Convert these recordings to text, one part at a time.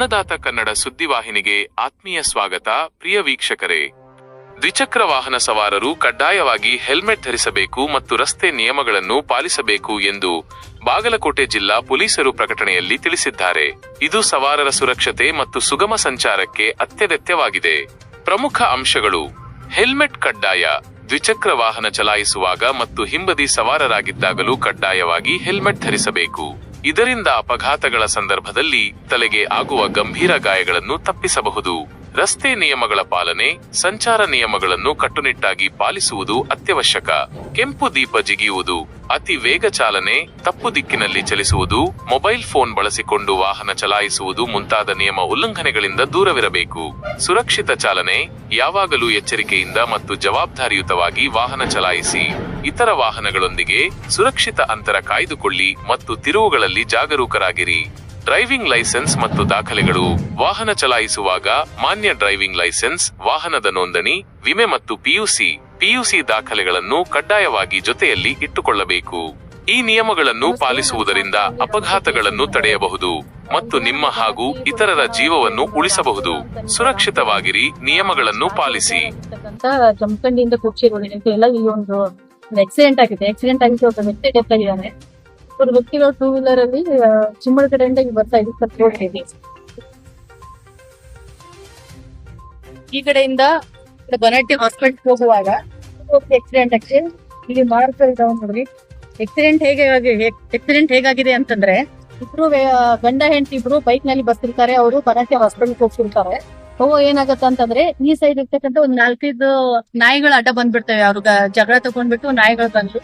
ಅನ್ನದಾತ ಕನ್ನಡ ಸುದ್ದಿವಾಹಿನಿಗೆ ಆತ್ಮೀಯ ಸ್ವಾಗತ. ಪ್ರಿಯ ವೀಕ್ಷಕರೇ, ದ್ವಿಚಕ್ರ ವಾಹನ ಸವಾರರು ಕಡ್ಡಾಯವಾಗಿ ಹೆಲ್ಮೆಟ್ ಧರಿಸಬೇಕು ಮತ್ತು ರಸ್ತೆ ನಿಯಮಗಳನ್ನು ಪಾಲಿಸಬೇಕು ಎಂದು ಬಾಗಲಕೋಟೆ ಜಿಲ್ಲಾ ಪೊಲೀಸರು ಪ್ರಕಟಣೆಯಲ್ಲಿ ತಿಳಿಸಿದ್ದಾರೆ. ಇದು ಸವಾರರ ಸುರಕ್ಷತೆ ಮತ್ತು ಸುಗಮ ಸಂಚಾರಕ್ಕೆ ಅತ್ಯಗತ್ಯವಾಗಿದೆ. ಪ್ರಮುಖ ಅಂಶಗಳು. ಹೆಲ್ಮೆಟ್ ಕಡ್ಡಾಯ. ದ್ವಿಚಕ್ರ ವಾಹನ ಚಲಾಯಿಸುವಾಗ ಮತ್ತು ಹಿಂಬದಿ ಸವಾರರಾಗಿದ್ದಾಗಲೂ ಕಡ್ಡಾಯವಾಗಿ ಹೆಲ್ಮೆಟ್ ಧರಿಸಬೇಕು. ಇದರಿಂದ ಅಪಘಾತಗಳ ಸಂದರ್ಭದಲ್ಲಿ ತಲೆಗೆ ಆಗುವ ಗಂಭೀರ ಗಾಯಗಳನ್ನು ತಪ್ಪಿಸಬಹುದು. ರಸ್ತೆ ನಿಯಮಗಳ ಪಾಲನೆ, ಸಂಚಾರ ನಿಯಮಗಳನ್ನು ಕಟ್ಟುನಿಟ್ಟಾಗಿ ಪಾಲಿಸುವುದು ಅತ್ಯವಶ್ಯಕ. ಕೆಂಪು ದೀಪ ಜಿಗಿಯುವುದು, ಅತಿ ವೇಗ ಚಾಲನೆ, ತಪ್ಪು ದಿಕ್ಕಿನಲ್ಲಿ ಚಲಿಸುವುದು, ಮೊಬೈಲ್ ಫೋನ್ ಬಳಸಿಕೊಂಡು ವಾಹನ ಚಲಾಯಿಸುವುದು ಮುಂತಾದ ನಿಯಮ ಉಲ್ಲಂಘನೆಗಳಿಂದ ದೂರವಿರಬೇಕು. ಸುರಕ್ಷಿತ ಚಾಲನೆ, ಯಾವಾಗಲೂ ಎಚ್ಚರಿಕೆಯಿಂದ ಮತ್ತು ಜವಾಬ್ದಾರಿಯುತವಾಗಿ ವಾಹನ ಚಲಾಯಿಸಿ. ಇತರ ವಾಹನಗಳೊಂದಿಗೆ ಸುರಕ್ಷಿತ ಅಂತರ ಕಾಯ್ದುಕೊಳ್ಳಿ ಮತ್ತು ತಿರುವುಗಳಲ್ಲಿ ಜಾಗರೂಕರಾಗಿರಿ. ಡ್ರೈವಿಂಗ್ ಲೈಸೆನ್ಸ್ ಮತ್ತು ದಾಖಲೆಗಳು. ವಾಹನ ಚಲಾಯಿಸುವಾಗ ಮಾನ್ಯ ಡ್ರೈವಿಂಗ್ ಲೈಸೆನ್ಸ್, ವಾಹನದ ನೋಂದಣಿ, ವಿಮೆ ಮತ್ತು ಪಿಯುಸಿ. ಪಿಯುಸಿ ದಾಖಲೆಗಳನ್ನು ಕಡ್ಡಾಯವಾಗಿ ಜೊತೆಯಲ್ಲಿ ಇಟ್ಟುಕೊಳ್ಳಬೇಕು. ಈ ನಿಯಮಗಳನ್ನು ಪಾಲಿಸುವುದರಿಂದ ಅಪಘಾತಗಳನ್ನು ತಡೆಯಬಹುದು ಮತ್ತು ನಿಮ್ಮ ಹಾಗೂ ಇತರರ ಜೀವವನ್ನು ಉಳಿಸಬಹುದು. ಸುರಕ್ಷಿತವಾಗಿರಿ, ನಿಯಮಗಳನ್ನು ಪಾಲಿಸಿ. ಆಕ್ಸಿಡೆಂಟ್ ಆಗಿದೆ. ಆಕ್ಸಿಡೆಂಟ್ ಆಗಿದೆ ಒಬ್ಬ ವ್ಯಕ್ತಿ ಡೆತ್ ಆಗಿದ್ದಾರೆ ಒಂದು ವ್ಯಕ್ತಿಗಳು ಟೂ ವೀಲರ್ ಅಲ್ಲಿ ಚಿಮ್ಮಳ ಕಡೆಯಿಂದ ಬರ್ತಾ ಹೋಗಿದೆ ಈ ಕಡೆಯಿಂದ ಬನಟ್ಟಿ ಹಾಸ್ಪಿಟಲ್ ಹೋಗುವಾಗ ಆಕ್ಸಿಡೆಂಟ್ ಆಗಿದೆ. ಇಲ್ಲಿ ಮಾರ್ಕ್ ಇದಾವೆ ನೋಡ್ರಿ. ಆಕ್ಸಿಡೆಂಟ್ ಹೇಗೆ ಆಕ್ಸಿಡೆಂಟ್ ಹೇಗಾಗಿದೆ ಅಂತಂದ್ರೆ, ಇಬ್ರು ಗಂಡ ಹೆಂಡತಿ ಇಬ್ರು ಬೈಕ್ನಲ್ಲಿ ಬರ್ತಿರ್ತಾರೆ. ಅವರು ಬನಟ್ಟಿ ಹಾಸ್ಪಿಟಲ್ ಹೋಗ್ತಿರ್ತಾರೆ. ಅವು ಏನಾಗತ್ತ ಅಂತಂದ್ರೆ ಈ ಸೈಡ್ ಇರ್ತಕ್ಕಂತ ಒಂದ್ ನಾಲ್ಕೈದು ನಾಯಿಗಳು ಅಡ್ಡ ಬಂದ್ಬಿಡ್ತವೆ. ಅವ್ರ ಜಗಳ ತಗೊಂಡ್ಬಿಟ್ಟು ನಾಯಿಗಳು ಬಂದ್ರು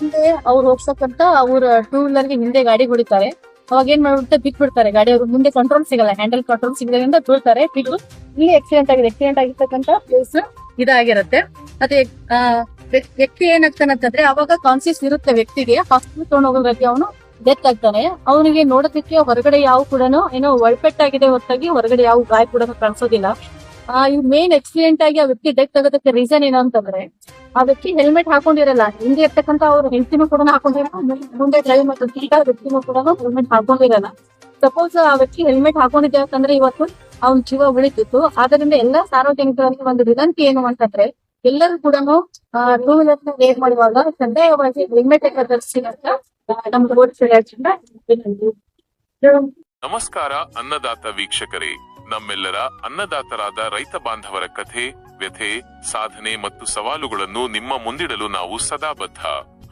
ಹಿಂದೆ ಅವ್ರು ಹೋಗ್ಸಕ್ಕಂತ ಅವ್ರ ಟೂ ವೀಲರ್ಗೆ ಹಿಂದೆ ಗಾಡಿ ಹೊಡಿತಾರೆ. ಅವಾಗ ಏನ್ ಮಾಡ್ಬಿಡ್ತಾರೆ ಬಿಕ್ ಬಿಡ್ತಾರೆ ಗಾಡಿ ಅವ್ರ ಮುಂದೆ ಕಂಟ್ರೋಲ್ ಸಿಗಲ್ಲ. ಹ್ಯಾಂಡಲ್ ಕಂಟ್ರೋಲ್ ಸಿಗದ್ರಿಂದ ಬೀಳ್ತಾರೆ. ಬಿಟ್ಟು ಇಲ್ಲಿ ಆಕ್ಸಿಡೆಂಟ್ ಆಗಿದೆ. ಆಕ್ಸಿಡೆಂಟ್ ಆಗಿರ್ತಕ್ಕಂತ ಪ್ಲೇಸ್ ಇದಾಗಿರುತ್ತೆ. ವ್ಯ- ವ್ಯಕ್ತಿ ಏನಾಗ್ತಾನಂತಂದ್ರೆ ಅವಾಗ ಕಾನ್ಸಿಯಸ್ ಇರುತ್ತೆ ವ್ಯಕ್ತಿಗೆ. ಹಾಸ್ಪಿಟಲ್ ತಗೊಂಡೋಗೋದ್ರಲ್ಲಿ ಅವನು ಡೆತ್ ಆಗ್ತಾನೆ ಅವನಿಗೆ ನೋಡೋದಕ್ಕೆ ಹೊರಗಡೆ ಯಾವ ಕೂಡ ಏನೋ ಒಳಪೆಟ್ಟಾಗಿದೆ ಹೊರತಾಗಿ ಹೊರಗಡೆ ಯಾವ ಗಾಯ ಕೂಡ ಕಾಣಿಸೋದಿಲ್ಲ. ಆ ಮೇನ್ ಆಕ್ಸಿಡೆಂಟ್ ಆಗಿ ಆ ವ್ಯಕ್ತಿ ಡೆತ್ ಆಗೋದಕ್ಕೆ ರೀಸನ್ ಏನು ಅಂತಂದ್ರೆ, ಆ ವ್ಯಕ್ತಿ ಹೆಲ್ಮೆಟ್ ಹಾಕೊಂಡಿರಲ್ಲ, ಹಿಂದೆ ಇರ್ತಕ್ಕಂತ ಅವ್ರ ಹೆಲ್ತಿನ ಕೂಡ ಹಾಕೊಂಡಿರಲ್ಲ, ಮುಂದೆ ಡ್ರೈವ್ ಮತ್ತು ಆ ವ್ಯಕ್ತಿನೂ ಕೂಡ ಹೆಲ್ಮೆಟ್ ಹಾಕೊಂಡಿರಲ್ಲ. ಸಪೋಸ್ ಆ ವ್ಯಕ್ತಿ ಹೆಲ್ಮೆಟ್ ಹಾಕೊಂಡಿದ್ದೆ ಅಂತಂದ್ರೆ ಇವತ್ತು ಅವ್ನ ಜೀವ ಉಳಿತಿತ್ತು. ಆದ್ರಿಂದ ಎಲ್ಲಾ ಸಾರ್ವಜನಿಕರಲ್ಲಿ ಒಂದು ವಿನಂತಿ ಏನು ಅಂತಂದ್ರೆ ಎಲ್ಲರೂ ಕೂಡ ಟೂ ವೀಲರ್ ರೇಟ್ ಮಾಡುವಾಗ ಕಡ್ಡಾಯವಾಗಿ ಹೆಲ್ಮೆಟ್ ಧರಿಸಿ ಅಂತ ವಿನಂತಿ. ನಮಸ್ಕಾರ, ಅನ್ನದಾತ ವೀಕ್ಷಕರೇ. ನಮ್ಮೆಲ್ಲರ ಅನ್ನದಾತರಾದ ರೈತ ಬಾಂಧವರ ಕಥೆ, ವ್ಯಥೆ, ಸಾಧನೆ ಮತ್ತು ಸವಾಲುಗಳನ್ನು ನಿಮ್ಮ ಮುಂದಿಡಲು ನಾವು ಸದಾ ಬದ್ಧ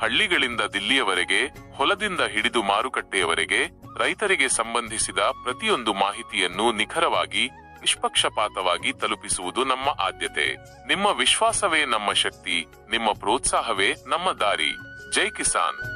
ಹಳ್ಳಿಗಳಿಂದ ದಿಲ್ಲಿಯವರೆಗೆ, ಹೊಲದಿಂದ ಹಿಡಿದು ಮಾರುಕಟ್ಟೆಯವರೆಗೆ ರೈತರಿಗೆ ಸಂಬಂಧಿಸಿದ ಪ್ರತಿಯೊಂದು ಮಾಹಿತಿಯನ್ನು ನಿಖರವಾಗಿ ನಿಷ್ಪಕ್ಷಪಾತವಾಗಿ ತಲುಪಿಸುವುದು ನಮ್ಮ ಆದ್ಯತೆ. ನಿಮ್ಮ ವಿಶ್ವಾಸವೇ ನಮ್ಮ ಶಕ್ತಿ ನಿಮ್ಮ ಪ್ರೋತ್ಸಾಹವೇ ನಮ್ಮ ದಾರಿ. ಜೈ ಕಿಸಾನ್.